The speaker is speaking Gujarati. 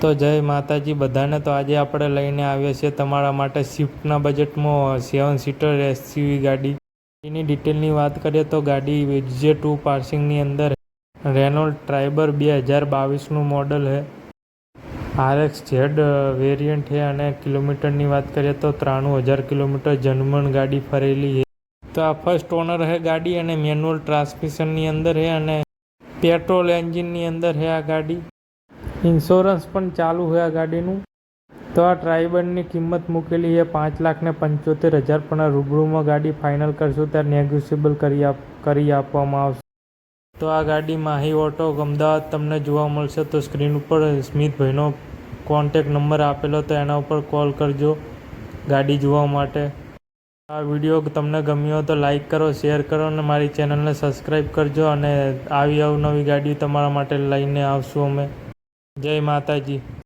તો જય માતાજી, બધાને તો આજે આપણે લઈને આવ્યા છીએ તમારા માટે સ્વિફ્ટના બજેટમાં સેવન સીટર એસયુવી ગાડી. એની ડિટેલની વાત કરીએ તો ગાડી જે ટુ પાર્સિંગની અંદર રેનોલ્ડ ટ્રાઇબર બે હજાર બાવીસનું મોડલ છે. આરએક્સ ઝેડ વેરિયન્ટ છે અને કિલોમીટરની વાત કરીએ તો ત્રાણું હજાર કિલોમીટર જનમન ગાડી ફરેલી છે. તો આ ફર્સ્ટ ઓનર છે ગાડી અને મેન્યુઅલ ટ્રાન્સમિશનની અંદર છે અને પેટ્રોલ એન્જિનની અંદર છે આ ગાડી. ઇન્સ્યોરન્સ પણ ચાલુ હોય આ ગાડીનું. તો આ ડ્રાઈવરની કિંમત મૂકેલી છે પાંચ લાખને પંચોતેર હજાર, પણ રૂબરૂમાં ગાડી ફાઇનલ કરશું ત્યારે નેગોશિયેબલ કરી આપ, કરી આપવામાં આવશે. તો આ ગાડી માહી ઓટો, અમદાવાદ તમને જોવા મળશે. તો સ્ક્રીન ઉપર સ્મિતભાઈનો કોન્ટેક નંબર આપેલો, તો એના ઉપર કોલ કરજો ગાડી જોવા માટે. આ વીડિયો તમને ગમ્યો તો લાઈક કરો શેર કરો અને મારી ચેનલને સબસ્ક્રાઈબ કરજો અને આવી અવનવી ગાડી તમારા માટે લઈને આવશું અમે. જય માતાજી.